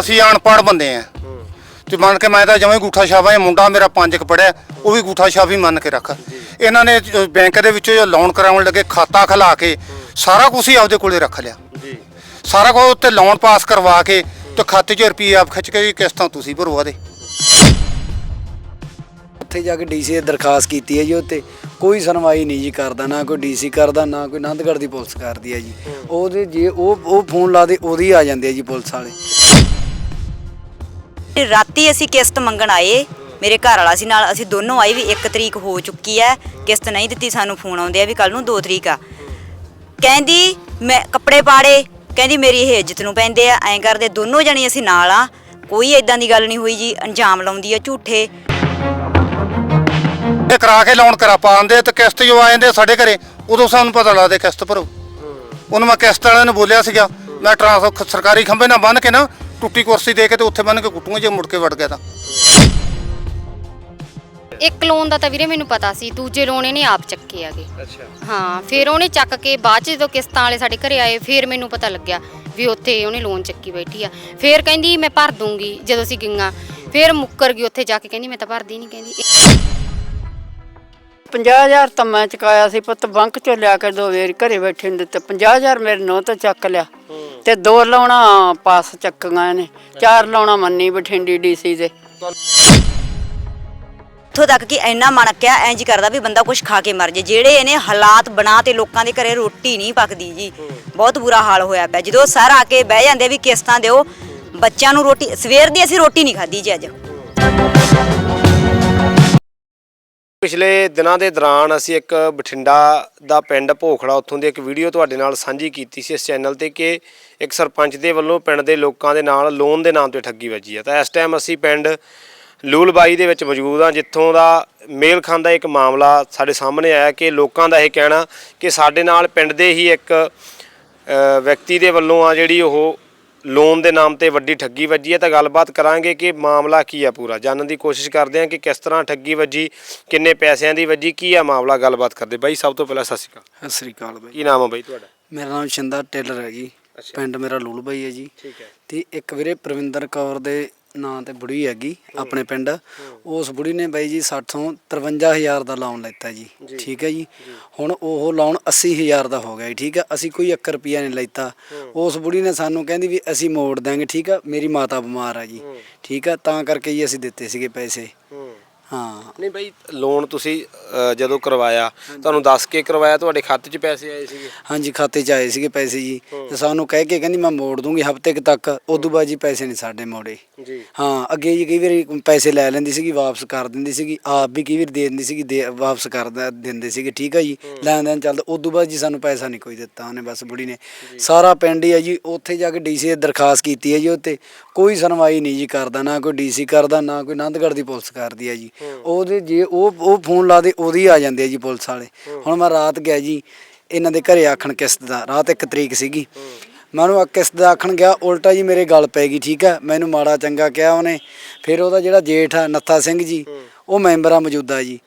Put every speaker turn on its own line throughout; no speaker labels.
ਅਸੀਂ ਅਨਪੜ੍ਹ ਬੰਦੇ ਆ। ਤੇ ਮੰਨ ਕੇ ਮੈਂ ਤਾਂ ਜਮਾਂ ਹੀ ਗੂਠਾ ਛਾਪਾ ਇਹ ਮੁੰਡਾ ਮੇਰਾ ਪੰਜ ਕੁ ਪੜਿਆ ਉਹ ਵੀ ਗੂਠਾ ਛਾਪ ਹੀ ਮੰਨ ਕੇ ਰੱਖ। ਇਹਨਾਂ ਨੇ ਬੈਂਕ ਦੇ ਵਿੱਚੋਂ ਜੋ ਲੋਨ ਕਰਾਉਣ ਲੱਗੇ ਖਾਤਾ ਖਲਾ ਕੇ ਸਾਰਾ ਕੁਝ ਹੀ ਆਪਦੇ ਕੋਲੇ ਰੱਖ ਲਿਆ।
ਜੀ।
ਸਾਰਾ ਕੁਝ ਉੱਤੇ ਲੋਨ ਪਾਸ ਕਰਵਾ ਕੇ ਤੇ ਖਾਤੇ 'ਚ ਰੁਪਈਏ ਆਪ ਖਿੱਚ ਕੇ ਕਿਸ਼ਤਾਂ ਤੁਸੀਂ ਭਰਵਾ ਦੇ।
ਉੱਥੇ ਜਾ ਕੇ ਡੀਸੀ ਦੀ ਦਰਖਾਸਤ ਕੀਤੀ ਹੈ ਜੀ ਉੱਤੇ। ਕੋਈ ਸੁਣਵਾਈ ਨਹੀਂ ਜੀ ਕਰਦਾ ਨਾ ਕੋਈ ਡੀਸੀ ਕਰਦਾ ਨਾ ਕੋਈ ਆਨੰਦਗੜ੍ਹ ਦੀ ਪੁਲਿਸ ਕਰਦੀ ਹੈ ਜੀ। ਉਹਦੇ ਜੇ ਉਹ ਉਹ ਫੋਨ ਲਾ ਦੇ ਉਹਦੀ ਆ ਜਾਂਦੇ ਆ ਜੀ ਪੁਲਿਸ ਵਾਲੇ।
ਰਾਤੀ ਅਸੀਂ ਕਿਸ਼ਤ ਮੰਗਣ ਆਏ। ਮੇਰੇ ਘਰ ਵਾਲਾ ਸੀ ਨਾਲ ਅਸੀਂ ਦੋਨੋਂ ਆਏ ਵੀ 1 ਤਰੀਕ ਹੋ ਚੁੱਕੀ ਹੈ। ਕਿਸ਼ਤ ਨਹੀਂ ਦਿੱਤੀ, ਸਾਨੂੰ ਫੋਨ ਆਉਂਦੇ ਆ ਵੀ ਕੱਲ ਨੂੰ 2 ਤਰੀਕ ਆ। ਕਹਿੰਦੀ, ਮੈਂ ਕੱਪੜੇ ਪਾੜੇ। ਕਹਿੰਦੀ, ਮੇਰੀ ਇਹ ਇੱਜ਼ਤ ਨੂੰ ਪੈਂਦੇ ਆ। ਐਂ ਕਰਦੇ ਦੋਨੋਂ ਜਣੇ ਅਸੀਂ ਨਾਲ ਆ। ਕੋਈ ਇਦਾਂ ਦੀ ਗੱਲ ਨਹੀਂ ਹੋਈ ਜੀ। ਅੰਜਾਮ ਲਾਉਂਦੀ ਆ ਝੂਠੇ।
ਇਹ ਕਰਾ ਕੇ ਲੋਨ ਕਰਾ ਪਾਉਂਦੇ ਤੇ ਕਿਸ਼ਤ ਜੋ ਆ ਜਾਂਦੇ ਸਾਡੇ ਘਰੇ, ਉਦੋਂ ਸਾਨੂੰ ਪਤਾ ਲੱਗਦਾ ਕਿਸ਼ਤ ਭਰੋ। ਉਹਨੂੰ ਮੈਂ ਕਿਸ਼ਤ ਵਾਲਿਆਂ ਨੂੰ ਬੋਲਿਆ ਸੀਗਾ, ਮੈਂ ਟਰਾਂਸ ਸਰਕਾਰੀ ਖੰਭੇ ਨਾਲ ਬੰਨ ਕੇ ਨਾ ਟੁੱਟੀ ਕੁਰਸੀ ਦੇ ਕੇ ਤੇ ਉੱਥੇ ਬੰਨ ਕੇ ਕੁੱਟੂਗਾ ਜੇ ਮੁੜ ਕੇ ਵੜ ਗਿਆ ਤਾਂ।
ਇੱਕ ਲੋਨ ਦਾ ਤਾਂ ਵੀਰੇ ਮੈਨੂੰ ਪਤਾ ਸੀ ਦੂਜੇ ਲੋਨ ਇਹਨੇ ਆਪ ਚੱਕੇ ਆਗੇ
ਅੱਛਾ।
ਹਾਂ ਫਿਰ ਉਹਨੇ ਚੱਕ ਕੇ ਬਾਅਦ ਚ ਜਦੋਂ ਕਿਸ਼ਤਾਂ ਵਾਲੇ ਸਾਡੇ ਘਰੇ ਆਏ ਫਿਰ ਮੈਨੂੰ ਪਤਾ ਲੱਗਿਆ ਵੀ ਉੱਥੇ ਉਹਨੇ ਲੋਨ ਚੱਕੀ ਬੈਠੀ ਆ। ਫਿਰ ਕਹਿੰਦੀ ਮੈਂ ਭਰ ਦੂੰਗੀ ਜਦੋਂ ਅਸੀਂ ਗਈਆਂ। ਫਿਰ ਮੁੱਕਰ ਗਈ ਉੱਥੇ ਜਾ ਕੇ ਕਹਿੰਦੀ ਮੈਂ ਤਾਂ ਭਰਦੀ ਨਹੀਂ ਕਹਿੰਦੀ।
50000 ਤਾਂ ਮੈਂ ਚੁਕਾਇਆ ਸੀ ਪੁੱਤ ਬੈਂਕ ਚੋਂ ਲਿਆ ਕੇ ਦੋ ਵੇਰ ਘਰੇ ਬੈਠੇ ਨੂੰ ਦਿੱਤੇ 50000 ਮੇਰੇ ਨੋ ਤੋਂ ਚੱਕ ਲਿਆ। ਤੇ ਦੋ ਲਾਉਣਾ ਪਾਸ ਚੱਕੀਆਂ ਨੇ ਚਾਰ ਲਾਉਣਾ ਮੰਨੀ ਬਠਿੰਡੀ ਡੀਸੀ ਦੇ।
ਇੱਥੋਂ ਤੱਕ ਕਿ ਇੰਨਾ ਮਣਕਿਆ ਇੰਜ ਕਰਦਾ ਵੀ ਬੰਦਾ ਕੁਝ ਖਾ ਕੇ ਮਰ ਜੇ ਜਿਹੜੇ ਇਹਨੇ ਹਾਲਾਤ ਬਣਾ ਤੇ ਲੋਕਾਂ ਦੇ ਘਰੇ ਰੋਟੀ ਨਹੀਂ ਪੱਕਦੀ ਜੀ। ਬਹੁਤ ਬੁਰਾ ਹਾਲ ਹੋਇਆ ਪਿਆ। ਜਦੋਂ ਸਰ ਆ ਕੇ ਬਹਿ ਜਾਂਦੇ ਵੀ ਕਿਸ਼ਤਾਂ ਦਿਓ ਬੱਚਿਆਂ ਨੂੰ ਰੋਟੀ ਸਵੇਰ ਦੀ ਅਸੀਂ ਰੋਟੀ ਨਹੀਂ ਖਾਧੀ ਜੀ ਅੱਜ।
ਪਿਛਲੇ ਦਿਨਾਂ ਦੇ ਦੌਰਾਨ ਅਸੀਂ ਇੱਕ ਬਠਿੰਡਾ ਦਾ ਪਿੰਡ ਭੋਖੜਾ ਉੱਥੋਂ ਦੀ ਇੱਕ ਵੀਡੀਓ ਤੁਹਾਡੇ ਨਾਲ ਸਾਂਝੀ ਕੀਤੀ ਸੀ ਇਸ ਚੈਨਲ ਤੇ ਕਿ ਇੱਕ ਸਰਪੰਚ ਦੇ ਵੱਲੋਂ ਪਿੰਡ ਦੇ ਲੋਕਾਂ ਦੇ ਨਾਲ ਲੋਨ ਦੇ ਨਾਮ ਤੇ ਠੱਗੀ ਵੱਜੀ ਹੈ ਤਾਂ ਇਸ ਟਾਈਮ ਅਸੀਂ ਪਿੰਡ ਲੂਲਬਾਈ ਦੇ ਵਿੱਚ ਮੌਜੂਦ ਹਾਂ ਜਿੱਥੋਂ ਦਾ ਮੇਲ ਖਾਂਦਾ ਇੱਕ ਮਾਮਲਾ ਸਾਡੇ ਸਾਹਮਣੇ ਆਇਆ ਕਿ ਲੋਕਾਂ ਦਾ ਇਹ ਕਹਿਣਾ ਕਿ ਸਾਡੇ ਨਾਲ ਪਿੰਡ ਦੇ ਹੀ ਇੱਕ ਵਿਅਕਤੀ ਦੇ ਵੱਲੋਂ ਆ ਜਿਹੜੀ ਉਹ ਲੋਨ ਦੇ ਨਾਮ ਤੇ ਵੱਡੀ ਠੱਗੀ ਵੱਜੀ ਹੈ ਤਾਂ ਗੱਲਬਾਤ ਕਰਾਂਗੇ ਕਿ ਮਾਮਲਾ ਕੀ ਆ ਪੂਰਾ। ਜਾਣਨ ਦੀ ਕੋਸ਼ਿਸ਼ ਕਰਦੇ ਹਾਂ ਕਿ ਕਿਸ ਤਰ੍ਹਾਂ ਠੱਗੀ ਵੱਜੀ ਕਿੰਨੇ ਪੈਸਿਆਂ ਦੀ ਵੱਜੀ ਕੀ ਆ ਮਾਮਲਾ ਗੱਲਬਾਤ ਕਰਦੇ ਬਾਈ ਸਭ ਤੋਂ ਪਹਿਲਾਂ ਸਤਿ ਸ਼੍ਰੀ ਅਕਾਲ।
ਸਤਿ ਸ੍ਰੀ ਅਕਾਲ ਬਾਈ।
ਕੀ ਨਾਮ ਆ ਬਾਈ ਤੁਹਾਡਾ?
ਮੇਰਾ ਨਾਮ ਸ਼ਿੰਦਾ ਟੇਲਰ ਹੈ ਜੀ। ਪਿੰਡ ਮੇਰਾ ਲੂਲ ਬਾਈ ਹੈ ਜੀ।
ਠੀਕ ਹੈ।
ਤੇ ਇੱਕ ਵੀਰੇ ਪ੍ਰਵਿੰਦਰ ਕੌਰ ਦੇ ਨਾਂ ਤੇ ਬੁੜੀ ਹੈਗੀ ਆਪਣੇ ਪਿੰਡ। ਉਸ ਬੁੜੀ ਨੇ ਬਾਈ ਜੀ 60 ਤੋਂ 53000 ਦਾ ਲੋਨ ਲੈਤਾ ਜੀ ਠੀਕ ਹੈ ਜੀ? ਹੁਣ ਉਹ ਲੋਨ 80000 ਦਾ ਹੋ ਗਿਆ ਜੀ ਠੀਕ ਹੈ? ਅਸੀਂ ਕੋਈ 1 ਰੁਪਿਆ ਨਹੀਂ ਲੈਤਾ। ਉਸ ਬੁੜੀ ਨੇ ਸਾਨੂੰ ਕਹਿੰਦੀ ਵੀ ਅਸੀਂ ਮੋੜ ਦਾਂਗੇ ਠੀਕ ਹੈ? ਮੇਰੀ ਮਾਤਾ ਬਿਮਾਰ ਆ ਜੀ ਠੀਕ ਹੈ? ਤਾਂ ਕਰਕੇ ਜੀ ਅਸੀਂ ਦਿੱਤੇ ਸੀਗੇ ਪੈਸੇ। ਹਾਂ।
ਨਹੀਂ ਬਾਈ ਲੋਨ ਤੁਸੀਂ ਅ, ਜਦੋਂ ਕਰਵਾਇਆ ਤੁਹਾਨੂੰ ਦੱਸ ਕੇ ਕਰਵਾਇਆ ਤੁਹਾਡੇ ਖਾਤੇ 'ਚ ਪੈਸੇ ਆਏ ਸੀਗੇ?
ਹਾਂਜੀ ਖਾਤੇ 'ਚ ਆਏ ਸੀਗੇ ਪੈਸੇ ਜੀ। ਤੇ ਸਾਨੂੰ ਕਹਿ ਕੇ ਕਹਿੰਦੀ ਮੈਂ ਮੋੜ ਦੂੰਗੀ ਹਫ਼ਤੇ ਕੁ ਤੱਕ। ਉਦੋਂ ਬਾਅਦ ਜੀ ਪੈਸੇ ਨਹੀਂ ਸਾਡੇ ਮੋੜੇ।
ਜੀ।
ਹਾਂ ਅੱਗੇ ਜੀ ਕਈ ਵਾਰੀ ਪੈਸੇ ਲੈ ਲੈਂਦੀ ਸੀਗੀ ਵਾਪਸ ਕਰ ਦਿੰਦੀ ਸੀਗੀ। ਆਪ ਵੀ ਕਈ ਵਾਰੀ ਦੇ ਦਿੰਦੀ ਸੀਗੀ ਦੇ ਵਾਪਸ ਕਰ ਦ- ਦਿੰਦੇ ਸੀਗੇ। ਠੀਕ ਆ ਜੀ ਲੈਣ ਦੇਣ ਚੱਲਦਾ। ਉਦੋਂ ਬਾਅਦ ਜੀ ਸਾਨੂੰ ਪੈਸਾ ਨਹੀਂ ਕੋਈ ਦਿੱਤਾ ਉਹਨੇ ਬਸ ਬੁੜੀ ਨੇ। ਸਾਰਾ ਪਿੰਡ ਹੀ ਆ ਜੀ ਉੱਥੇ ਜਾ ਕੇ ਡੀਸੀ ਦੀ ਦਰਖਾਸਤ ਕੀਤੀ ਹੈ ਜੀ ਉੱਤੇ ਕੋਈ ਸੁਣਵਾਈ ਨਹੀਂ ਜੀ ਕਰਦਾ ਨਾ ਕੋਈ ਡੀਸੀ ਕਰਦਾ ਨਾ ਕੋਈ ਆਨੰਦਗੜ੍ਹ ਦੀ ਪੁਲਿਸ ਕਰਦੀ ਹੈ ਜੀ। ਉਹਦੇ ਜੇ ਉਹ ਉਹ ਫੋਨ ਲਾ ਦੇ ਉਹਦੀ ਆ ਜਾਂਦੇ ਆ ਜੀ ਪੁਲਿਸ ਵਾਲੇ ਹੁਣ ਮੈਂ ਰਾਤ ਗਿਆ ਜੀ ਇਹਨਾਂ ਦੇ ਘਰੇ ਆਖਣ ਕਿਸ਼ਤ ਦਾ ਰਾਤ ਇੱਕ ਤਰੀਕ ਸੀਗੀ ਮੈਂ ਉਹਨੂੰ ਕਿਸ਼ਤ ਦਾ ਆਖਣ ਗਿਆ ਉਲਟਾ ਜੀ ਮੇਰੇ ਗੱਲ ਪੈ ਗਈ ਠੀਕ ਹੈ ਮੈਨੂੰ ਮਾੜਾ ਚੰਗਾ ਕਿਹਾ ਉਹਨੇ ਫਿਰ ਉਹਦਾ ਜਿਹੜਾ ਜੇਠ ਆ ਨੱਥਾ ਸਿੰਘ ਜੀ ਉਹ ਮੈਂਬਰ ਆ ਮੌਜੂਦਾ ਜੀ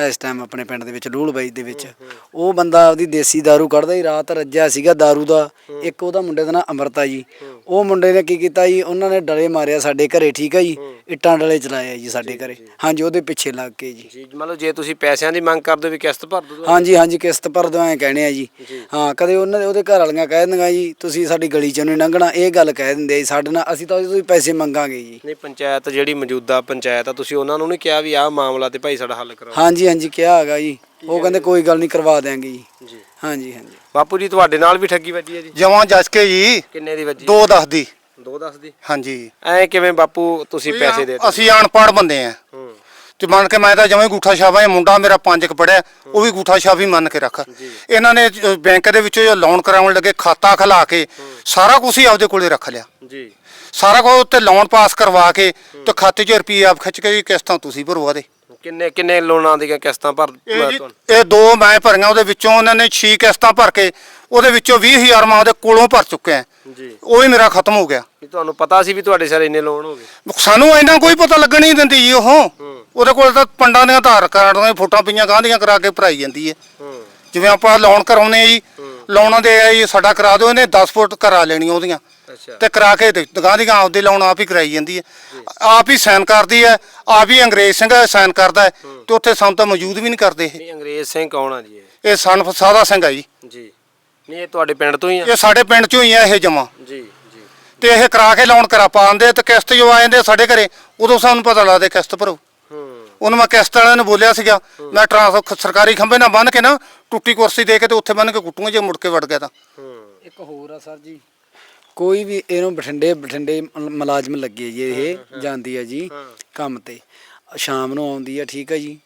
ਇਸ ਟਾਈਮ ਆਪਣੇ ਪਿੰਡ ਦੇ ਵਿੱਚ ਲੂਲਬਾਈ ਦੇ ਵਿੱਚ ਉਹ ਬੰਦਾ ਉਹਦੀ ਦੇਸੀ दारू ਕੱਢਦਾ ਹੀ ਰਾਤ ਰੱਜਿਆ ਸੀਗਾ दारू ਦਾ ਇੱਕ ਉਹਦਾ ਮੁੰਡੇ ਦਾ ਨਾਂ ਅਮਰਤਾ ਜੀ ਉਹ ਮੁੰਡੇ ਨੇ ਕੀ ਕੀਤਾ ਜੀ ਉਹਨਾਂ ਨੇ ਡਲੇ ਮਾਰਿਆ ਸਾਡੇ ਘਰੇ ਠੀਕ ਹੈ ਜੀ ਇੱਟਾਂ ਡਲੇ ਚਲਾਇਆ ਜੀ ਸਾਡੇ ਘਰੇ। ਹਾਂਜੀ ਉਹਦੇ ਪਿੱਛੇ ਲੱਗ ਕੇ ਜੀ।
ਜੀ ਮਤਲਬ ਜੇ ਤੁਸੀਂ ਪੈਸਿਆਂ ਦੀ ਮੰਗ ਕਰਦੇ ਹੋ ਵੀ ਕਿਸ਼ਤ ਭਰ ਦਿਓ
ਹਾਂਜੀ ਹਾਂਜੀ ਕਿਸ਼ਤ ਭਰ ਦੋ ਐ ਕਹਿਣੇ ਆ ਜੀ। ਹਾਂ ਕਦੇ ਉਹਨਾਂ ਦੇ ਉਹਦੇ ਘਰ ਵਾਲੀਆਂ ਕਹਿ ਦਿੰਦੀਆਂ ਜੀ ਤੁਸੀਂ ਸਾਡੀ ਗਲੀ ਚੋਂ ਨਹੀਂ ਲੰਘਣਾ ਇਹ ਗੱਲ ਕਹਿ ਦਿੰਦੇ ਆ ਜੀ ਸਾਡੇ ਨਾਲ ਅਸੀਂ ਤਾਂ ਉਹਦੇ ਤੋਂ ਹੀ ਪੈਸੇ ਮੰਗਾਂਗੇ ਜੀ।
ਨਹੀਂ ਪੰਚਾਇਤ ਜਿਹੜੀ ਮੌਜੂਦਾ ਪੰਚਾਇਤ ਆ ਤੁਸੀਂ ਉਹਨਾਂ ਨੂੰ ਨਹੀਂ ਕਿਹਾ ਵੀ ਆਹ ਮਾਮਲਾ ਤੇ ਭਾਈ ਸਾਡਾ ਹੱਲ ਕਰਾਓ।
ਹਾਂਜੀ ਹਾਂਜੀ ਕਿਹਾ ਹੈਗਾ ਜੀ। ਉਹ ਕਹਿੰਦੇ ਕੋਈ ਗੱਲ ਨਹੀਂ ਕਰਵਾ ਦਿਆਂਗੇ ਜੀ।
ਜੀ।
ਹਾਂਜੀ ਹਾਂਜੀ।
ਬਾਪੂ ਜੀ ਤੁਹਾਡੇ ਨਾਲ ਵੀ ਠੱਗੀ ਵੱਜੀ ਹੈ ਜੀ?
ਜਮਾਂ ਕੇ ਜੀ।
ਕਿੰਨੇ ਦੀ ਵੱਜੀ?
ਦੋ ਦੱਸ ਦੀ।
ਦੋ ਦੱਸ ਦੀ।
ਹਾਂਜੀ।
ਐ ਕਿਵੇਂ ਬਾਪੂ ਤੁਸੀਂ ਪੈਸੇ ਦੇ
ਅਸੀਂ ਅਨਪੜ੍ਹ ਬੰਦੇ ਆ।
ਹੂੰ।
ਤੇ ਮੰਨ ਕੇ ਮੈਂ ਤਾਂ ਜਮਾਂ ਗੂਠਾ ਛਾਪਾ ਇਹ ਮੁੰਡਾ ਮੇਰਾ ਪੰਜ ਕੁ ਪੜਿਆ ਉਹ ਵੀ ਗੂਠਾ ਛਾਪ ਹੀ ਮੰਨ ਕੇ ਰੱਖ। ਇਹਨਾਂ ਨੇ ਬੈਂਕ ਦੇ ਵਿੱਚੋਂ ਜੋ ਲੋਨ ਕਰਾਉਣ ਲੱਗੇ ਖਾਤਾ ਖਲਾ ਕੇ ਸਾਰਾ ਕੁਝ ਹੀ ਆਪਦੇ ਕੋਲੇ ਰੱਖ ਲਿਆ।
ਜੀ।
ਸਾਰਾ ਕੁਝ ਉੱਤੇ ਲੋਨ ਪਾਸ ਕਰਵਾ ਕੇ ਤੇ ਖਾਤੇ 'ਚ ਰੁਪਈਏ ਆਪ ਖਿੱਚ ਕੇ ਜੀ ਕਿਸ਼ਤਾਂ ਤੁਸੀਂ ਭਰਵਾ ਦੇ।
ਕਿੰਨੇ ਕਿੰਨੇ ਲੋਨਾਂ ਦੀਆਂ ਕਿਸ਼ਤਾਂ ਭਰ?
ਇਹ ਦੋ ਮੈਂ ਭਰੀਆਂ ਉਹਦੇ ਵਿੱਚੋਂ ਉਹਨਾਂ ਨੇ 6 ਕਿਸ਼ਤਾਂ ਭਰ ਕੇ ਉਹਦੇ ਵਿੱਚੋਂ 20000 ਮੈਂ ਉਹਦੇ ਕੋਲੋਂ ਭਰ ਚੁੱਕਿਆ।
ਜੀ।
ਉਹ ਵੀ ਮੇਰਾ ਖਤਮ ਹੋ ਗਿਆ।
ਵੀ ਤੁਹਾਨੂੰ ਪਤਾ ਸੀ ਵੀ ਤੁਹਾਡੇ ਸਿਰ ਇੰਨੇ ਲੋਨ ਹੋ ਗਏ?
ਸਾਨੂੰ ਇੰਨਾ ਕੋਈ ਪਤਾ ਲੱਗਣ ਹੀ ਨਹੀਂ ਦਿੰਦੀ ਜੀ ਉਹ। ਉਹਦੇ ਕੋਲ ਤਾਂ ਪੰਡਾਂ ਦੀਆਂ ਆਧਾਰ ਕਾਰਡ ਦੀਆਂ ਫੋਟੋਆਂ ਪਈਆਂ ਗਾਂਧੀਆਂ ਕਰਾ ਕੇ ਭਰਾਈ ਜਾਂਦੀ ਹੈ
ਹੂੰ।
ਜਿਵੇਂ ਆਪਾਂ ਲੋਨ ਕਰਾਉਨੇ ਆ ਜੀ ਲੋਨਾਂ ਦੇ ਆ ਜੀ ਸਾਡਾ ਕਰਾ ਦਿਓ ਇਹਨੇ 10 ਫੁੱਟ ਕਰਾ ਲੈਣੀਆਂ ਉਹਦੀਆਂ।
ਅੱਛਾ।
ਤੇ ਕਰਾ ਕੇ ਦੀ ਆਪਦੇ ਲਾਉਣ ਆਪ ਹੀ ਕਰਾਈ ਜਾਂਦੀ ਹੈ ਆਪ ਹੀ ਸਾਈਨ ਕਰਦੀ ਹੈ ਆਪ ਹੀ ਅੰਗਰੇਜ਼ ਸਿੰਘ ਸਾਈਨ ਕਰਦਾ ਹੈ। ਤੇ ਉੱਥੇ ਸਾਨੂੰ ਤਾਂ ਮੌਜੂਦ ਵੀ ਨਹੀਂ ਕਰਦੇ ਇਹ।
ਅੰਗਰੇਜ਼ ਸਿੰਘ ਕੌਣ ਆ ਜੀ ਇਹ?
ਇਹ ਸਨ ਸਾਦਾ ਸਿੰਘ ਹੈ ਜੀ।
ਜੀ। ਨਹੀਂ ਇਹ ਤੁਹਾਡੇ ਪਿੰਡ ਤੋਂ ਹੀ ਆ?
ਇਹ ਸਾਡੇ ਪਿੰਡ ਚੋਂ ਹੀ ਆ ਇਹ ਜਮਾ।
ਜੀ ਜੀ।
ਤੇ ਇਹ ਕਰਾ ਕੇ ਲਾਉਣ ਕਰਾ ਪਾਉਂਦੇ ਤੇ ਕਿਸ਼ਤ ਜੋ ਆ ਜਾਂਦੇ ਸਾਡੇ ਘਰੇ ਉਦੋਂ ਸਾਨੂੰ ਪਤਾ ਲੱਗਦਾ ਕਿਸ਼ਤ ਭਰੋ।
ਹੂੰ।
ਉਹਨੂੰ ਮੈਂ ਕਿਸ਼ਤ ਵਾਲਿਆਂ ਨੂੰ ਬੋਲਿਆ ਸੀਗਾ ਮੈਂ ਟਰਾਂਸ ਸਰਕਾਰੀ ਖੰਭੇ ਨਾਲ ਬੰਨ ਕੇ ਨਾ ਟੁੱਟੀ ਕੁਰਸੀ ਦੇ ਕੇ ਤੇ ਉੱਥੇ ਬੰਨ ਕੇ ਕੁੱਟੂਗਾ ਜੇ ਮੁੜ ਕੇ ਵੜ ਗਿਆ ਤਾਂ।
ਹੂੰ।
ਇੱਕ ਹੋਰ ਆ ਸਰ ਜੀ ਕੋਈ ਵੀ ਇਹਨੂੰ ਬਠਿੰਡੇ ਬਠਿੰਡੇ ਮ- ਮੁਲਾਜ਼ਮ ਲੱਗੇ ਜੀ ਇਹ ਜਾਂਦੀ ਹੈ ਜੀ ਕੰਮ ਤੇ। ਸ਼ਾਮ ਨੂੰ ਆਉਂਦੀ ਹੈ ਠੀਕ ਹੈ ਜੀ।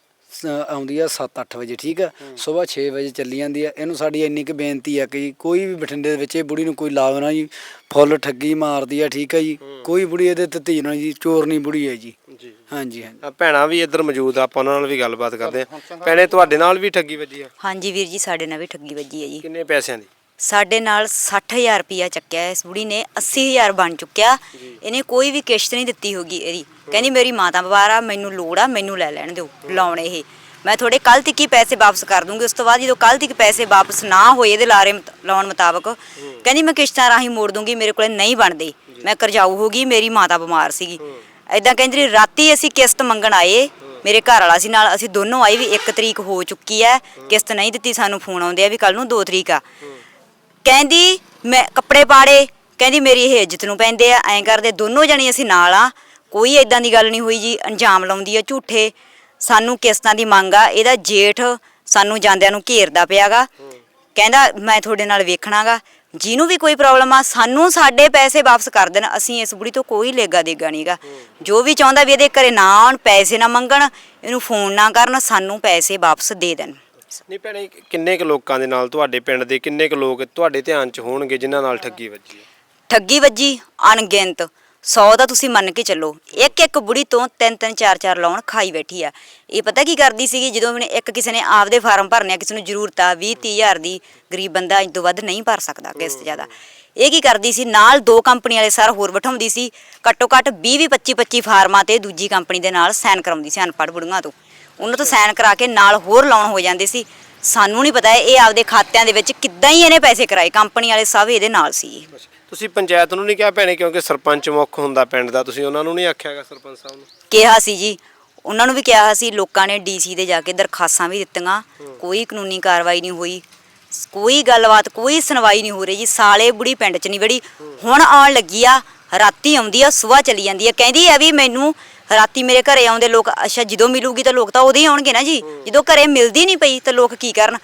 ਆਉਂਦੀ ਆ 7-8 ਵਜੇ ਠੀਕ ਹੈ। ਸਵੇਰ 6 ਵਜੇ ਚੱਲੀ ਜਾਂਦੀ ਹੈ ਇਹਨੂੰ ਸਾਡੀ ਇੰਨੀ ਕੁ ਬੇਨਤੀ ਆ ਕਿ ਕੋਈ ਵੀ ਬਠਿੰਡੇ ਦੇ ਵਿੱਚ ਇਹ ਬੁੜੀ ਨੂੰ ਕੋਈ ਲਾਵੇ ਨਾ ਜੀ ਫੁੱਲ ਠੱਗੀ ਮਾਰਦੀ ਆ ਠੀਕ ਹੈ ਜੀ। ਕੋਈ ਬੁੜੀ ਇਹਦੇ ਤੇ ਧੀ ਨਾ ਜੀ ਚੋਰਨੀ ਬੁੜੀ ਹੈ ਜੀ।
ਜੀ।
ਹਾਂਜੀ ਹਾਂਜੀ।
ਆ ਭੈਣਾਂ ਵੀ ਇੱਧਰ ਮੌਜੂਦ ਆ ਆਪਾਂ ਉਹਨਾਂ ਨਾਲ ਵੀ ਗੱਲਬਾਤ ਕਰਦੇ ਆ। ਭੈਣੇ ਤੁਹਾਡੇ ਨਾਲ ਵੀ ਠੱਗੀ ਵੱਜੀ ਆ?
ਹਾਂਜੀ ਵੀਰ ਜੀ ਸਾਡੇ ਨਾਲ ਵੀ ਠੱਗੀ ਵੱਜੀ ਹੈ ਜੀ।
ਕਿੰਨੇ ਪੈਸਿਆਂ ਦੀ?
ਸਾਡੇ ਨਾਲ 60000 ਰੁਪਿਆ ਚੱਕਿਆ ਇਸ ਬੁੜੀ ਨੇ 80000 ਬਣ ਚੁੱਕਿਆ। ਇਹਨੇ ਕੋਈ ਵੀ ਕਿਸ਼ਤ ਨਹੀਂ ਦਿੱਤੀ ਹੋਗੀ ਇਹਦੀ। ਕਹਿੰਦੀ ਮੇਰੀ ਮਾਤਾ ਬਿਮਾਰ ਆ ਮੈਨੂੰ ਲੋੜ ਆ ਮੈਨੂੰ ਲੈ ਲੈਣ ਦਿਓ ਲਾਉਣੇ ਇਹ। ਮੈਂ ਤੁਹਾਡੇ ਕੱਲ ਤੱਕ ਹੀ ਪੈਸੇ ਵਾਪਸ ਕਰ ਦੂੰਗੀ। ਉਸ ਤੋਂ ਬਾਅਦ ਜਦੋਂ ਕੱਲ ਤੱਕ ਪੈਸੇ ਵਾਪਸ ਨਾ ਹੋਏ ਇਹਦੇ ਲਾਰੇ ਮਤ- ਲਾਉਣ ਮੁਤਾਬਕ ਕਹਿੰਦੀ ਮੈਂ ਕਿਸ਼ਤਾਂ ਰਾਹੀਂ ਮੋੜ ਦੂੰਗੀ ਮੇਰੇ ਕੋਲੇ ਨਹੀਂ ਬਣਦੇ। ਮੈਂ ਕਰਜਾਊ ਹੋ ਗਈ ਮੇਰੀ ਮਾਤਾ ਬਿਮਾਰ ਸੀਗੀ। ਐਦਾਂ ਕਹਿੰਦੀ ਰਹੀ, ਰਾਤੀ ਅਸੀਂ ਕਿਸ਼ਤ ਮੰਗਣ ਆਏ। ਮੇਰੇ ਘਰ ਵਾਲਾ ਸੀ ਨਾਲ ਅਸੀਂ ਦੋਨੋਂ ਆਏ ਵੀ 1 ਤਰੀਕ ਹੋ ਚੁੱਕੀ ਹੈ। ਕਿਸ਼ਤ ਨਹੀਂ ਦਿੱਤੀ ਸਾਨੂੰ ਫੋਨ ਆਉਂਦੇ ਆ ਵੀ ਕੱਲ ਨੂੰ 2 ਤਰੀਕ ਆ। ਕਹਿੰਦੀ ਮੈਂ ਕੱਪੜੇ ਪਾੜੇ, ਕਹਿੰਦੀ ਮੇਰੀ ਇਹ ਇੱਜ਼ਤ ਨੂੰ ਪੈਂਦੇ ਆ, ਐਂ ਕਰਦੇ ਦੋਨੋਂ ਜਣੇ ਅਸੀਂ ਨਾਲ ਆ। ਕੋਈ ਐਦਾਂ ਦੀ ਗੱਲ ਨਹੀਂ ਹੋਈ ਜੀ, ਅੰਜਾਮ ਲਾਉਂਦੀ ਆ ਝੂਠੇ। ਸਾਨੂੰ ਕਿਸ਼ਤਾਂ ਦੀ ਮੰਗ ਆ, ਇਹਦਾ ਜੇਠ ਸਾਨੂੰ ਜਾਂਦਿਆਂ ਨੂੰ ਘੇਰਦਾ ਪਿਆਗਾ। ਕਹਿੰਦਾ ਮੈਂ ਤੁਹਾਡੇ ਨਾਲ ਵੇਖਣਾਗਾ। ਜਿਹਨੂੰ ਵੀ ਕੋਈ ਪ੍ਰੋਬਲਮ ਆ, ਸਾਨੂੰ ਸਾਡੇ ਪੈਸੇ ਵਾਪਸ ਕਰ ਦੇਣ, ਅਸੀਂ ਇਸ ਬੁੜੀ ਤੋਂ ਕੋਈ ਲੇਗਾ ਦੇਗਾ ਨਹੀਂਗਾ। ਜੋ ਵੀ ਚਾਹੁੰਦਾ ਵੀ ਇਹਦੇ ਘਰੇ ਨਾ ਆਉਣ, ਪੈਸੇ ਨਾ ਮੰਗਣ, ਇਹਨੂੰ ਫੋਨ ਨਾ ਕਰਨ, ਸਾਨੂੰ ਪੈਸੇ ਵਾਪਸ ਦੇ ਦੇਣ।
ਨਹੀਂ ਭੈਣੇ ਕਿੰਨੇ ਕੁ ਲੋਕਾਂ ਦੇ ਨਾਲ ਤੁਹਾਡੇ ਪਿੰਡ ਦੇ ਕਿੰਨੇ ਕੁ ਲੋਕ ਤੁਹਾਡੇ ਧਿਆਨ 'ਚ ਹੋਣਗੇ ਜਿਨ੍ਹਾਂ ਨਾਲ ਠੱਗੀ ਵੱਜੀ ਹੈ?
ਠੱਗੀ ਵੱਜੀ, ਅਣਗਿਣਤ। 100 ਦਾ ਤੁਸੀਂ ਮੰਨ ਕੇ ਚੱਲੋ, ਇੱਕ ਇੱਕ ਬੁੜੀ ਤੋਂ ਤਿੰਨ ਤਿੰਨ ਚਾਰ ਚਾਰ ਲਾਉਣ ਖਾਈ ਬੈਠੀ ਆ। ਇਹ ਪਤਾ ਕੀ ਕਰਦੀ ਸੀਗੀ, ਜਦੋਂ ਵੀ ਇੱਕ ਕਿਸੇ ਨੇ ਆਪਦੇ ਫਾਰਮ ਭਰਨੇ ਆ, ਕਿਸੇ ਨੂੰ ਜ਼ਰੂਰਤ ਆ 20 30 ਹਜ਼ਾਰ ਦੀ, ਗਰੀਬ ਬੰਦਾ ਇਸ ਵੱਧ ਨਹੀਂ ਭਰ ਸਕਦਾ ਕਿਸ ਜ਼ਿਆਦਾ। ਇਹ ਕੀ ਕਰਦੀ ਸੀ, ਨਾਲ ਦੋ ਕੰਪਨੀ ਵਾਲੇ ਸਰ ਹੋਰ ਬਿਠਾਉਂਦੀ ਸੀ, ਘੱਟੋ ਘੱਟ 20 20 25 25 ਫਾਰਮਾਂ ਤੇ ਦੂਜੀ ਕੰਪਨੀ ਦੇ ਨਾਲ ਸਾਈਨ ਕਰਾਉਂਦੀ ਸੀ, ਅਨਪੜ੍ਹ ਬੁੜੀਆਂ ਤੋਂ। ਉਹਨਾਂ ਤੋਂ ਸਾਈਨ ਕਰਾ ਕੇ ਨਾਲ ਹੋਰ ਲੋਨ ਹੋ ਜਾਂਦੇ ਸੀ। ਸਾਨੂੰ ਨਹੀਂ ਪਤਾ ਇਹ ਆਪਦੇ ਖਾਤਿਆਂ ਦੇ ਵਿੱਚ ਕਿੱਦਾਂ ਹੀ ਇਹਨੇ ਪੈਸੇ ਕਰਾਏ। ਕੰਪਨੀ ਵਾਲੇ ਸਭ ਇਹਦੇ ਨਾਲ ਸੀ
ਤੁਸੀਂ ਪੰਚਾਇਤ ਨੂੰ ਨਹੀਂ ਕਿਹਾ ਭੈਣੇ ਕਿਉਂਕਿ ਸਰਪੰਚ ਮੁੱਖ ਹੁੰਦਾ ਪਿੰਡ ਦਾ ਤੁਸੀਂ ਉਹਨਾਂ ਨੂੰ ਨਹੀਂ ਆਖਿਆਗਾ ਸਰਪੰਚ ਸਾਹਿਬ ਨੂੰ?
ਕਿਹਾ ਸੀ ਜੀ। ਉਹਨਾਂ ਨੂੰ ਵੀ ਕਿਹਾ ਸੀ ਲੋਕਾਂ ਨੇ ਡੀਸੀ ਦੇ ਜਾ ਕੇ ਦਰਖਾਸਤਾਂ ਵੀ ਦਿੱਤੀਆਂ। ਕੋਈ ਕਾਨੂੰਨੀ ਕਾਰਵਾਈ ਨਹੀਂ ਹੋਈ। ਕੋਈ ਗੱਲਬਾਤ ਕੋਈ ਸੁਣਵਾਈ ਨਹੀਂ ਹੋ ਰਹੀ ਜੀ। ਸਾਲੇ ਬੁੜੀ ਪਿੰਡ 'ਚ ਨਹੀਂ ਵੜੀ। ਹੁਣ ਆਉਣ ਲੱਗੀ ਆ ਰਾਤੀ ਆਉਂਦੀ ਆ ਸਵੇਰ ਚਲੀ ਜਾਂਦੀ ਆ। ਕਹਿੰਦੀ ਆ ਵੀ ਮੈਨੂੰ ਰਾਤੀ ਮੇਰੇ ਘਰੇ ਆਉਂਦੇ ਲੋਕ ਅੱਛਾ ਜਦੋਂ ਮਿਲੂਗੀ ਤਾਂ ਲੋਕ ਤਾਂ ਉਦੋਂ ਹੀ ਆਉਣਗੇ ਨਾ ਜੀ। ਜਦੋਂ ਘਰੇ ਮਿਲਦੀ ਨਹੀਂ ਪਈ ਤਾਂ ਲੋਕ ਕੀ ਕਰਨ?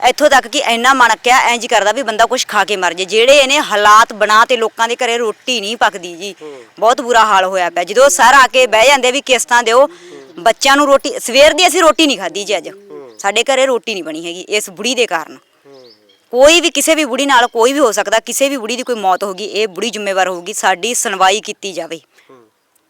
ਇੱਥੋਂ ਤੱਕ ਕਿ ਇੰਨਾ ਮਨ ਕਿਆ ਇੰਜ ਕਰਦਾ ਵੀ ਬੰਦਾ ਕੁਝ ਖਾ ਕੇ ਮਰ ਜੇ। ਜਿਹੜੇ ਇਹਨੇ ਹਾਲਾਤ ਬਣਾ ਤੇ ਲੋਕਾਂ ਦੇ ਘਰੇ ਰੋਟੀ ਨਹੀਂ ਪੱਕਦੀ ਜੀ। ਬਹੁਤ ਬੁਰਾ ਹਾਲ ਹੋਇਆ ਪਿਆ। ਜਦੋਂ ਸਰ ਆ ਕੇ ਬਹਿ ਜਾਂਦੇ ਵੀ ਕਿਸ਼ਤਾਂ ਦਿਓ ਬੱਚਿਆਂ ਨੂੰ ਰੋਟੀ ਸਵੇਰ ਦੀ ਅਸੀਂ ਰੋਟੀ ਨਹੀਂ ਖਾਧੀ ਜੀ ਅੱਜ। ਸਾਡੇ ਘਰੇ ਰੋਟੀ ਨਹੀਂ ਬਣੀ ਹੈਗੀ ਇਸ ਬੁੜੀ ਦੇ ਕਾਰਨ। ਕੋਈ ਵੀ ਕਿਸੇ ਵੀ ਬੁੜੀ ਨਾਲ ਕੋਈ ਵੀ ਹੋ ਸਕਦਾ ਕਿਸੇ ਵੀ ਬੁੜੀ ਦੀ ਕੋਈ ਮੌਤ ਹੋਗੀ ਇਹ ਬੁੜੀ ਜ਼ਿੰਮੇਵਾਰ ਹੋਊਗੀ ਸਾਡੀ ਸੁਣਵਾਈ ਕੀਤੀ ਜਾਵੇ।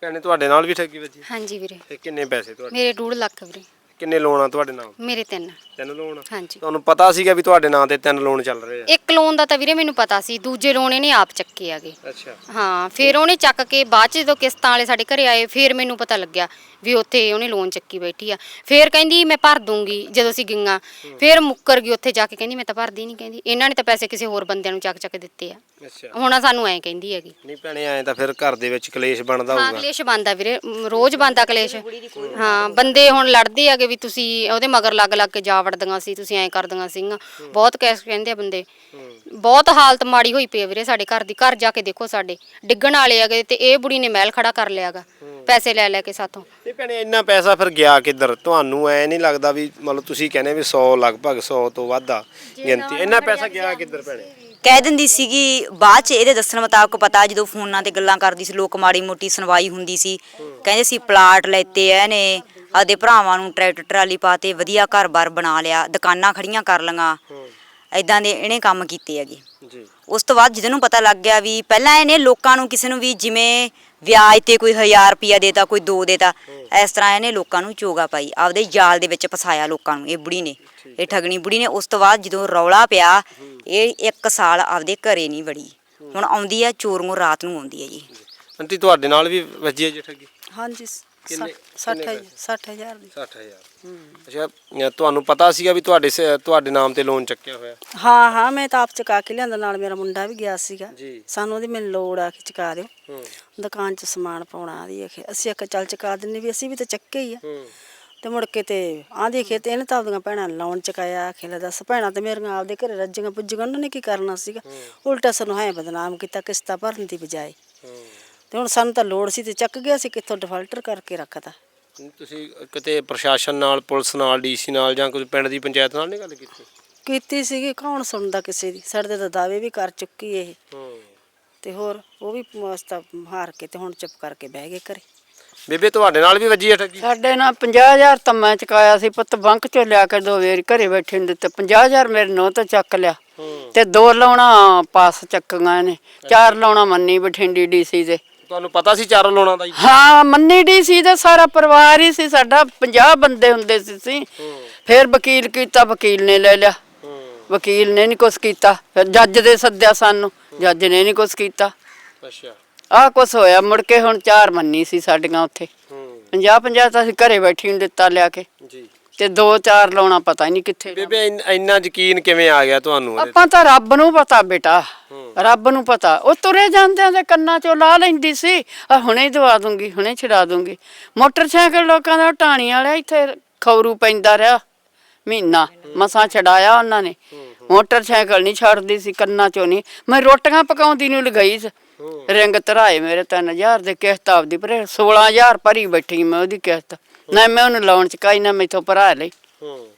ਭੈਣੇ ਤੁਹਾਡੇ ਨਾਲ ਵੀ ਠੱਗੀ ਵੱਜੀ।
ਹਾਂਜੀ ਵੀਰੇ।
ਤੇ ਕਿੰਨੇ ਪੈਸੇ ਤੁਹਾਡੇ?
ਮੇਰੇ 2 ਲੱਖ ਵੀਰੇ।
ਕਿੰਨੇ ਲੋਨ ਆ ਤੁਹਾਡੇ ਨਾਲ?
ਮੇਰੇ ਤਿੰਨ।
ਤਿੰਨ ਲੋਨ ਆ?
ਹਾਂਜੀ।
ਤੁਹਾਨੂੰ ਪਤਾ ਸੀਗਾ ਵੀ ਤੁਹਾਡੇ ਨਾਂ ਤੇ ਤਿੰਨ ਲੋਨ ਚੱਲ ਰਹੇ ਆ?
ਇੱਕ ਲੋਨ ਦਾ ਤਾਂ ਵੀਰੇ ਮੈਨੂੰ ਪਤਾ ਸੀ ਦੂਜੇ ਲੋਨ ਇਹਨੇ ਆਪ ਚੱਕੇ ਆਗੇ
ਅੱਛਾ।
ਹਾਂ ਫਿਰ ਉਹਨੇ ਚੱਕ ਕੇ ਬਾਅਦ ਚ ਜਦੋਂ ਕਿਸ਼ਤਾਂ ਵਾਲੇ ਸਾਡੇ ਘਰੇ ਆਏ ਫਿਰ ਮੈਨੂੰ ਪਤਾ ਲੱਗਿਆ ਵੀ ਉੱਥੇ ਉਹਨੇ ਲੋਨ ਚੱਕੀ ਬੈਠੀ ਆ। ਫਿਰ ਕਹਿੰਦੀ ਮੈਂ ਭਰ ਦੂੰਗੀ ਜਦੋਂ ਅਸੀਂ ਗਈਆਂ ਫਿਰ ਮੁੱਕਰ ਗਈ ਉੱਥੇ ਜਾ ਕੇ ਕਹਿੰਦੀ ਮੈਂ ਤਾਂ ਭਰਦੀ ਨਹੀਂ ਕਹਿੰਦੀ। ਇਹਨਾਂ ਨੇ ਤਾਂ ਪੈਸੇ ਕਿਸੇ ਹੋਰ ਬੰਦਿਆਂ ਨੂੰ ਚੱਕ ਚੱਕ ਦਿੱਤੇ ਆ।
ਅੱਛਾ।
ਹੁਣ ਸਾਨੂੰ ਐਂ ਕਹਿੰਦੀ ਹੈਗੀ।
ਨਹੀਂ ਭੈਣੇ ਐਂ ਤਾਂ ਫਿਰ ਘਰ ਦੇ ਵਿੱਚ ਕਲੇਸ਼ ਬਣਦਾ
ਹਾਂ
ਹੋਊਗਾ।
ਕਲੇਸ਼ ਬੰਦਾ ਵੀਰੇ। ਰੋਜ਼ ਬੰਦਾ ਕਲੇਸ਼। ਹਾਂ ਬੰਦੇ ਹੁਣ ਲੜਦੇ ਆਗੇ ਵੀ ਤੁਸੀਂ ਉਹਦੇ ਮਗਰ ਲੱਗ ਲੱਗ ਕੇ ਜਾ ਵੜਦੀਆਂ ਸੀ ਤੁਸੀਂ ਐਂ ਕਰਦੀਆਂ ਸੀਗੀਆਂ। ਬਹੁਤ ਕੈਸ ਕਹਿੰਦੇ ਆ ਬੰਦੇ। ਬਹੁਤ ਹਾਲਤ ਮਾੜੀ ਹੋਈ ਪਈ ਆ ਵੀਰੇ ਸਾਡੇ ਘਰ ਦੀ। ਘਰ ਜਾ ਕੇ ਦੇਖੋ ਸਾਡੇ। ਡਿੱਗਣ ਵਾਲੇ ਆਗੇ ਤੇ ਇਹ ਬੁੜੀ ਨੇ ਮਹਿਲ ਖੜਾ ਕਰ ਲਿਆਗਾ ਪੈਸੇ ਲੈ ਲੈ ਕੇ ਸਾਥੋਂ।
ਨਹੀਂ ਭੈਣੇ ਇੰਨਾ ਪੈਸਾ ਫਿਰ ਗਿਆ ਕਿੱਧਰ? ਤੁਹਾਨੂੰ ਐ ਨਹੀਂ ਲੱਗਦਾ ਵੀ ਮਤਲਬ ਤੁਸੀਂ ਕਹਿੰਦੇ ਵੀ 100 ਲਗਭਗ 100 ਤੋਂ ਵੱਧ ਆ ਗਿਣਤੀ। ਇੰਨਾ ਪੈਸਾ ਗਿਆ ਕਿੱਧਰ ਭੈਣੇ?
ਕਹਿ ਦਿੰਦੀ ਸੀਗੀ ਬਾਅਦ ਚ ਇਹਦੇ ਦੱਸਣ ਮੁਤਾਬਕ ਪਤਾ ਜਦੋਂ ਫੋਨਾਂ ਤੇ ਗੱਲਾਂ ਕਰਦੀ ਸੀ ਲੋਕ ਮਾੜੀ ਮੋਟੀ ਸੁਣਵਾਈ ਹੁੰਦੀ ਸੀ। ਕਹਿੰਦੇ ਸੀ ਪਲਾਟ ਲੈਤੇ ਐ ਨੇ ਆਦੇ ਭਰਾਵਾਂ ਨੂੰ ਟਰੈਕਟਰ ਟਰਾਲੀ ਪਾਤੇ ਵਧੀਆ ਘਰ-ਬਾਰ ਬਣਾ ਲਿਆ ਦੁਕਾਨਾਂ ਖੜੀਆਂ ਕਰ ਲਈਆਂ। ਐਦਾਂ ਦੇ ਇਹਨੇ ਕੰਮ ਕੀਤੇ ਹੈਗੇ।
ਜੀ।
ਉਸ ਤੋਂ ਬਾਅਦ ਜਿਹਨੂੰ ਪਤਾ ਲੱਗ ਗਿਆ ਵੀ ਪਹਿਲਾਂ ਇਹਨੇ ਲੋਕਾਂ ਨੂੰ ਕਿਸੇ ਨੂੰ ਵੀ ਜਿਵੇਂ ਵਿਆਜ ਤੇ ਕੋਈ 1000 ਰੁਪਿਆ ਦੇਤਾ ਕੋਈ 2 ਦੇਤਾ ਇਸ ਤਰ੍ਹਾਂ ਇਹਨੇ ਲੋਕਾਂ ਨੂੰ ਚੋਗਾ ਪਾਈ। ਆਪਦੇ ਜਾਲ ਦੇ ਵਿੱਚ ਫਸਾਇਆ ਲੋਕਾਂ ਨੂੰ ਇਹ ਬੁੜੀ ਨੇ। ਇਹ ਠਗਣੀ ਬੁੜੀ ਨੇ। ਉਸ ਤੋਂ ਬਾਅਦ ਜਦੋਂ ਰੌਲਾ ਪਿਆ ਇਹ ਇੱਕ ਸਾਲ ਆਪਦੇ ਘਰੇ ਨਹੀਂ ਵੜੀ। ਹੁਣ ਆਉਂਦੀ ਆ ਚੋਰ ਨੂੰ ਰਾਤ ਨੂੰ ਆਉਂਦੀ ਹੈ ਜੀ।
ਆਂਟੀ ਤੁਹਾਡੇ ਨਾਲ ਵੀ ਵੱਜੀ ਹੈ ਜੀ ਠੱਗੀ?
ਹਾਂਜੀ
ਕਿੰਨੇ
60 60000 ਦੀ।
60000 ਅੱਛਾ ਤੁਹਾਨੂੰ ਪਤਾ ਸੀਗਾ ਵੀ ਤੁਹਾਡੇ ਤੁਹਾਡੇ ਨਾਮ ਤੇ ਲੋਨ ਚੱਕਿਆ ਹੋਇਆ?
ਹਾਂ ਹਾਂ ਮੈਂ ਤਾਂ ਆਪ ਚੁਕਾ ਕੇ ਲਿਆਂਦਾ ਨਾਲ ਮੇਰਾ ਮੁੰਡਾ ਵੀ ਗਿਆ ਸੀਗਾ। ਸਾਨੂੰ ਉਹਦੀ ਮੈਨੂੰ ਲੋੜ ਆ ਕਿ ਚੁਕਾ ਦਿਓ। ਦੁਕਾਨ 'ਚ ਸਮਾਨ ਪਾਉਣਾ ਆਦੀ ਆਖੇ ਅਸੀਂ ਆਖਿਆ ਚੱਲ ਚੁਕਾ ਦਿੰਨੇ ਵੀ ਅਸੀਂ ਵੀ ਤਾਂ ਚੱਕੇ ਹੀ ਆ। ਤੇ ਮੁੜ ਕੇ ਤੇ ਆਹ ਦੇਖੇ ਤੇ ਇਹਨੇ ਤਾਂ ਆਪਦੀਆਂ ਭੈਣਾਂ ਨੂੰ ਲੋਨ ਚੁਕਾਇਆ ਆਖੇ ਲੈ ਦੱਸ ਭੈਣਾਂ ਤੇ ਮੇਰੀਆਂ ਆਪਦੇ ਘਰੇ ਰੱਜੀਆਂ ਪੁੱਜੀਆਂ ਉਹਨਾਂ ਨੇ ਕੀ ਕਰਨਾ ਸੀਗਾ? ਉਲਟਾ ਸਾਨੂੰ ਹੈ ਬਦਨਾਮ ਕੀਤਾ ਕਿਸ਼ਤਾਂ ਭਰਨ ਦੀ ਬਜਾਏ। ਤੇ ਹੁਣ ਸਾਨੂੰ ਤਾਂ ਲੋੜ ਸੀ ਤੇ ਚੱਕ ਗਿਆ ਸੀ ਕਿੱਥੋਂ ਡਿਫਾਲਟਰ ਕਰਕੇ ਰੱਖਤਾ।
ਤੁਸੀਂ ਕਿਤੇ ਪ੍ਰਸ਼ਾਸਨ ਨਾਲ ਪੁਲਿਸ ਨਾਲ ਡੀਸੀ ਨਾਲ ਜਾਂ ਕੋਈ ਪਿੰਡ ਦੀ ਪੰਚਾਇਤ ਨਾਲ ਨਹੀਂ ਗੱਲ ਕੀਤੀ?
ਕੀਤੀ ਸੀਗੀ ਕੌਣ ਸੁਣਦਾ ਕਿਸੇ ਦੀ? ਸਾਡੇ ਤੇ ਦਾਅਵੇ ਵੀ ਕਰ ਚੁੱਕੀ ਇਹ।
ਹੂੰ।
ਤੇ ਹੋਰ ਉਹ ਵੀ ਮਸਤਾ ਹਾਰ ਕੇ ਤੇ ਹੁਣ ਚੁੱਪ ਕਰਕੇ ਬਹਿ ਗਏ ਘਰੇ।
ਬੇਬੇ ਤੁਹਾਡੇ ਨਾਲ ਵੀ ਵੱਜੀ ਹੈ ਠੱਗੀ
ਸਾਡੇ ਨਾਲ 50000 ਤਾਂ ਮੈਂ ਚੁਕਾਇਆ ਸੀ ਪੁੱਤ ਬੈਂਕ ਚੋਂ ਲਿਆ ਕੇ ਦੋ ਵਾਰੀ ਘਰੇ ਬੈਠੇ ਨੂੰ ਦਿੱਤੇ 50000 ਮੇਰੇ ਨੋ ਤੋਂ ਚੱਕ ਲਿਆ। ਤੇ ਦੋ ਲਾਉਣਾ ਪਾਸ ਚੱਕੀਆਂ ਨੇ। ਚਾਰ ਲਾਉਣਾ ਮੰਨੀ ਬਠਿੰਡੀ ਡੀਸੀ ਦੇ।
ਤੁਹਾਨੂੰ ਪਤਾ ਸੀ ਚਾਰ ਲੋਨਾਂ ਦਾ ਜੀ?
ਹਾਂ ਮੰਨੀ ਡੀਸੀ ਦਾ ਸਾਰਾ ਪਰਿਵਾਰ ਹੀ ਸੀ ਸਾਡਾ 50 ਬੰਦੇ ਹੁੰਦੇ ਸੀ ਸੀ। ਫਿਰ ਵਕੀਲ ਕੀਤਾ ਵਕੀਲ ਨੇ ਲੈ ਲਿਆ। ਵਕੀਲ ਨੇ ਨਹੀਂ ਕੁਛ ਕੀਤਾ। ਫਿਰ ਜੱਜ ਦੇ ਸੱਦਿਆ ਸਾਨੂੰ ਜੱਜ ਨੇ ਨਹੀਂ ਕੁਛ ਕੀਤਾ।
ਅੱਛਾ।
ਆਹ ਕੁਛ ਹੋਇਆ ਮੁੜ ਕੇ ਹੁਣ ਚਾਰ ਮੰਨੀ ਸੀ ਸਾਡੀਆਂ ਉੱਥੇ।
ਹੂੰ।
50 50 ਤਾਂ ਅਸੀਂ ਘਰੇ ਬੈਠੀ ਨੂੰ ਦਿੱਤਾ ਲਿਆ ਕੇ।
ਜੀ।
ਤੇ ਦੋ ਚਾਰ ਲਾਉਣਾ ਪਤਾ ਹੀ ਨਹੀਂ ਕਿੱਥੇ
ਬੇਬੇ ਇੰਨ- ਇੰਨਾ ਯਕੀਨ ਕਿਵੇਂ ਆ ਗਿਆ ਤੁਹਾਨੂੰ ਉਹਦੇ
ਆਪਾਂ ਤਾਂ ਰੱਬ ਨੂੰ ਪਤਾ ਬੇਟਾ ਰੱਬ ਨੂੰ ਪਤਾ। ਉਹ ਤੁਰੇ ਜਾਂਦਿਆਂ ਦੇ ਕੰਨਾਂ ਚੋਂ ਲਾ ਲੈਂਦੀ ਸੀ। ਆ ਹੁਣੇ ਹੀ ਦਵਾ ਦੂੰਗੀ ਹੁਣੇ ਛਡਾ ਦੂੰਗੀ। ਮੋਟਰਸਾਈਕਲ ਲੋਕਾਂ ਦਾ ਟਾਣੀ ਵਾਲਿਆ ਇੱਥੇ ਖੌਰੂ ਪੈਂਦਾ ਰਿਹਾ ਮਹੀਨਾ। ਮਸਾਂ ਛਡਾਇਆ ਉਹਨਾਂ ਨੇ। ਮੋਟਰਸਾਈਕਲ ਨਹੀਂ ਛੱਡਦੀ ਸੀ ਕੰਨਾਂ ਚੋਂ ਨਹੀਂ ਮੈਂ ਰੋਟੀਆਂ ਪਕਾਉਂਦੀ ਨੂੰ ਲਗਾਈ ਸੀ। ਰਿੰਗ ਧਰਾਏ ਮੇਰੇ 3000 ਦੇ ਕਿਸ਼ਤ ਆਪਦੀ ਪਰ 16000 ਭਰੀ ਬੈਠੀ ਮੈਂ ਉਹਦੀ ਕਿਸ਼ਤ। ਨਾ ਮੈਂ ਉਹਨੂੰ ਲਾਉਣ ਚ ਕਾਈ ਨਾ ਮੈਥੋਂ ਭਰਾ ਲਈ
ਹੂੰ।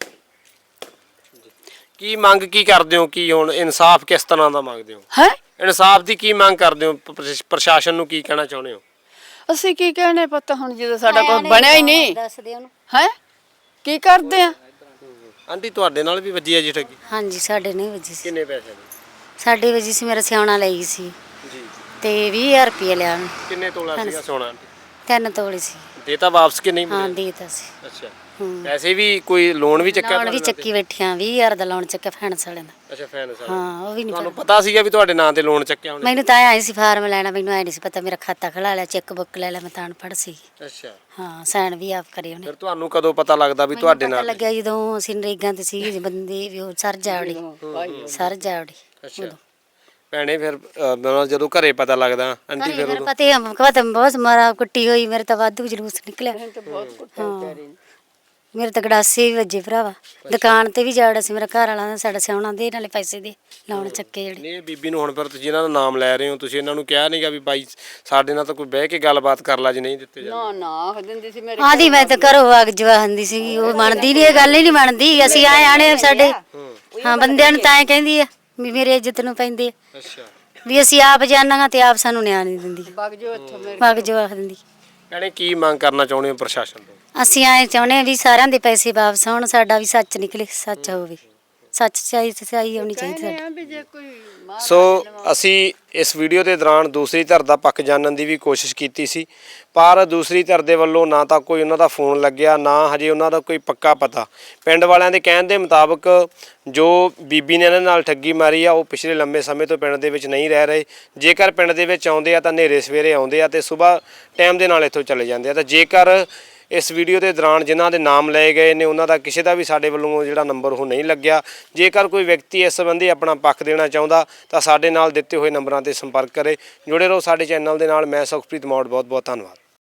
ਕੀ ਮੰਗ ਕੀ ਕਰਦੇ ਹੋ? ਕੀ ਹੁਣ ਇਨਸਾਫ ਕਿਸ ਤਰ੍ਹਾਂ ਦਾ ਮੰਗਦੇ ਹੋ?
ਹੈ?
ਇਨਸਾਫ ਦੀ ਕੀ ਮੰਗ ਕਰਦੇ ਹੋ? ਪ੍ਰਸ਼- ਪ੍ਰਸ਼ਾਸਨ ਨੂੰ ਕੀ ਕਹਿਣਾ ਚਾਹੁੰਦੇ ਹੋ?
ਅਸੀਂ ਕੀ ਕਹਿਣੇ ਪੁੱਤ ਹੁਣ ਜਦੋਂ ਸਾਡਾ ਕੁਝ ਬਣਿਆ ਹੀ ਨਹੀਂ।
ਦੱਸਦੇ ਉਹਨੂੰ।
ਹੈ? ਕੀ ਕਰਦੇ ਆ?
ਆਂਟੀ ਤੁਹਾਡੇ ਨਾਲ ਵੀ ਵੱਜੀ ਹੈ ਜੀ ਠੱਗੀ?
ਹਾਂਜੀ ਸਾਡੇ ਨਹੀਂ ਵੱਜੀ ਸੀ।
ਕਿੰਨੇ ਪੈਸੇ ਦੀ?
ਸਾਡੇ ਵੱਜੀ ਸੀ ਮੇਰਾ ਸਿਆਣਾ ਲਈ ਸੀ।
ਜੀ।
ਤੇ 20000 ਰੁਪਏ ਲਿਆ ਉਹਨੇ।
ਕਿੰਨੇ ਤੋਲਾ ਸੀਗਾ ਸੋਨਾ ਆਂਟੀ?
ਤਿੰਨ ਤੋਲੇ ਸੀ।
ਦੇਤਾ ਵਾਪਸ ਕਿ ਨਹੀਂ
ਹਾਂ ਦੇਤਾ ਸੀ।
ਅੱਛਾ। ਪੈਸੇ ਵੀ ਕੋਈ ਲੋਨ ਵੀ ਚੱਕਿਆ
ਲੋਨ ਵੀ ਚੱਕੀ ਬੈਠਿਆਂ 20000 ਦਾ ਲੋਨ ਚੱਕਿਆ ਫਾਈਨੈਂਸ ਵਾਲਿਆਂ ਦਾ?
ਅੱਛਾ ਫਾਈਨੈਂਸ
ਹਾਂ ਉਹ ਵੀ ਨਹੀਂ
ਤੁਹਾਨੂੰ ਪਤਾ ਸੀਗਾ ਵੀ ਤੁਹਾਡੇ ਨਾਂ ਤੇ ਲੋਨ ਚੱਕਿਆ ਉਹਨੇ?
ਮੈਨੂੰ ਤਾਂ ਆਇਆ ਸੀ ਫਾਰਮ ਲੈਣਾ ਮੈਨੂੰ ਆਇਆ ਨਹੀਂ ਸੀ ਪਤਾ ਮੇਰਾ ਖਾਤਾ ਖੜਾ ਲਿਆ ਚੈੱਕ ਬੁੱਕ ਲੈ ਲਿਆ ਮੈਂ ਤਾਂ ਅਨਪੜ੍ਹ ਸੀ।
ਅੱਛਾ।
ਹਾਂ ਸਾਈਨ ਵੀ ਆਪ ਕਰੇ ਉਹਨੇ।
ਫਿਰ ਤੁਹਾਨੂੰ ਕਦੋਂ ਪਤਾ ਲੱਗਦਾ ਵੀ ਤੁਹਾਡੇ ਨਾਲ
ਲੱਗਿਆ ਜਦੋਂ ਅਸੀਂ ਨਰੇਗਾ ਤੇ ਸੀ ਬੰਦੇ ਵੀ ਉਹ ਸਰ ਜਾਵੜੀ। ਸਰ ਜਾਵੜੀ।
ਅੱਛਾ। ਭੈਣੇ ਫਿਰ ਅਹ, ਮੈਨੂੰ ਜਦੋਂ ਘਰੇ ਪਤਾ ਲੱਗਦਾ ਆਂਟੀ ਫਿਰ
ਫਿਰ ਪਤਾ ਹਮ ਕਹਤਾ ਬਹੁਤ ਮਾਰਾ ਕੁੱਟੀ ਹੋਈ ਮੇਰੇ ਤਾਂ ਵਾਧੂ ਜਲੂਸ ਨਿਕਲਿਆ। ਮੇਰੇ ਤਾਂ ਗੜਾਸੇ ਵੀ ਵੱਜੇ ਭਰਾਵਾ। ਦੁਕਾਨ ਤੇ ਵੀ ਜਾੜਾ ਸੀ ਮੇਰਾ ਘਰ ਵਾਲਾ ਦਾ ਸਾਡਾ ਸਿਆਉਣਾ ਦੇ ਨਾਲੇ ਪੈਸੇ ਦੇ ਲਾਉਣ ਚੱਕੇ ਜਿਹੜੇ।
ਨਹੀਂ ਇਹ ਬੀਬੀ ਨੂੰ ਹੁਣ ਫਿਰ ਤੁਸੀਂ ਇਹਨਾਂ ਦਾ ਨਾਮ ਲੈ ਰਹੇ ਹੋ ਤੁਸੀਂ ਇਹਨਾਂ ਨੂੰ ਕਿਹਾ ਨਹੀਂਗਾ ਵੀ ਬਾਈ ਸਾਡੇ ਨਾਲ ਤਾਂ ਕੋਈ ਬਹਿ ਕੇ ਗੱਲਬਾਤ ਕਰ ਲਾ ਜੇ ਨਹੀਂ ਦਿੱਤੇ ਜਾਂਦੇ।
ਨਾ ਨਾ ਆਖ ਦਿੰਦੀ ਸੀ ਮੇਰੇ
ਆਦੀ ਮੈਂ ਤਾਂ ਘਰੋਂ ਵਗ ਜਵਾਹੰਦੀ ਸੀਗੀ ਉਹ ਮੰਨਦੀ ਨਹੀਂ ਇਹ ਗੱਲ ਹੀ ਨਹੀਂ ਮੰਨਦੀ ਅਸੀਂ ਆਏ ਆਣੇ ਸਾਡੇ। ਹਾਂ। ਬੰਦਿਆਂ ਨੂੰ ਤਾਂ ਐ ਕਹਿੰਦੀ ਆ। ਵੀ ਮੇਰੇ ਇੱਜ਼ਤ ਨੂੰ ਪੈਂਦੇ ਆ।
ਅੱਛਾ।
ਵੀ ਅਸੀਂ ਆਪ ਜਾਣਾਂਗਾ ਤੇ ਆਪ ਸਾਨੂੰ ਨਿਆਂ ਨਹੀਂ ਦਿੰਦੀ।
ਵਗ ਜੋ ਇੱਥੋਂ ਮੇਰੇ
ਵਗ ਜਵਾਹ ਦਿੰਦੀ।
ਭੈਣੇ ਕੀ ਮੰਗ ਕਰਨਾ ਚਾਹੁੰਦੇ ਹੋ ਪ੍ਰਸ਼ਾਸਨ ਤੋਂ?
ਅਸੀਂ ਆਏ ਚਾਹੁੰਦੇ ਆ ਵੀ ਸਾਰਿਆਂ ਦੇ ਪੈਸੇ ਵਾਪਸ ਆਉਣ ਸਾਡਾ ਵੀ ਸੱਚ ਨਿਕਲੇ ਸੱਚ ਹੋਵੇ। ਸੱਚ ਚਾਹੀ ਸੱਚਾਈ ਹੋਣੀ ਚਾਹੀਦੀ ਸਾਡੀ।
ਆ ਵੀ ਜੇ ਕੋਈ ਮਾਂ
ਸੋ ਅਸੀਂ ਇਸ ਵੀਡੀਓ ਦੇ ਦੌਰਾਨ ਦੂਸਰੀ ਧਿਰ ਦਾ ਪੱਖ ਜਾਣਨ ਦੀ ਵੀ ਕੋਸ਼ਿਸ਼ ਕੀਤੀ ਸੀ ਪਰ ਦੂਸਰੀ ਧਿਰ ਦੇ ਵੱਲੋਂ ਨਾ ਤਾਂ ਕੋਈ ਉਹਨਾਂ ਦਾ ਫੋਨ ਲੱਗਿਆ ਨਾ ਹਜੇ ਉਹਨਾਂ ਦਾ ਕੋਈ ਪੱਕਾ ਪਤਾ। ਪਿੰਡ ਵਾਲਿਆਂ ਦੇ ਕਹਿਣ ਦੇ ਮੁਤਾਬਕ ਜੋ ਬੀਬੀ ਨੇ ਇਹਨਾਂ ਨਾਲ ਠੱਗੀ ਮਾਰੀ ਆ ਉਹ ਪਿਛਲੇ ਲੰਮੇ ਸਮੇਂ ਤੋਂ ਪਿੰਡ ਦੇ ਵਿੱਚ ਨਹੀਂ ਰਹਿ ਰਹੇ। ਜੇਕਰ ਪਿੰਡ ਦੇ ਵਿੱਚ ਆਉਂਦੇ ਆ ਤਾਂ ਹਨੇਰੇ ਸਵੇਰੇ ਆਉਂਦੇ ਆ ਤੇ ਸਵੇਰ ਟਾਈਮ ਦੇ ਨਾਲ ਇੱਥੋਂ ਚਲੇ ਜਾਂਦੇ ਆ। ਤਾਂ ਜੇਕਰ ਇਸ ਵੀਡੀਓ ਦੇ ਦੌਰਾਨ ਜਿਨ੍ਹਾਂ ਦੇ ਨਾਮ ਲਏ ਗਏ ਨੇ, ਉਹਨਾਂ ਦਾ ਕਿਸੇ ਦਾ ਵੀ ਸਾਡੇ ਵੱਲੋਂ ਜਿਹੜਾ ਨੰਬਰ ਉਹ ਨਹੀਂ ਲੱਗਿਆ। ਜੇਕਰ ਕੋਈ ਵਿਅਕਤੀ ਇਸ ਸੰਬੰਧੀ ਆਪਣਾ ਪੱਖ ਦੇਣਾ ਚਾਹੁੰਦਾ, ਤਾਂ ਸਾਡੇ ਨਾਲ ਦਿੱਤੇ ਹੋਏ ਨੰਬਰਾਂ ਤੇ ਸੰਪਰਕ ਕਰੇ। ਜੁੜੇ ਰਹੋ ਸਾਡੇ ਚੈਨਲ ਦੇ ਨਾਲ। ਮੈਂ ਸੁਖਪ੍ਰੀਤ ਮੌੜ ਬਹੁਤ ਬਹੁਤ ਧੰਨਵਾਦ।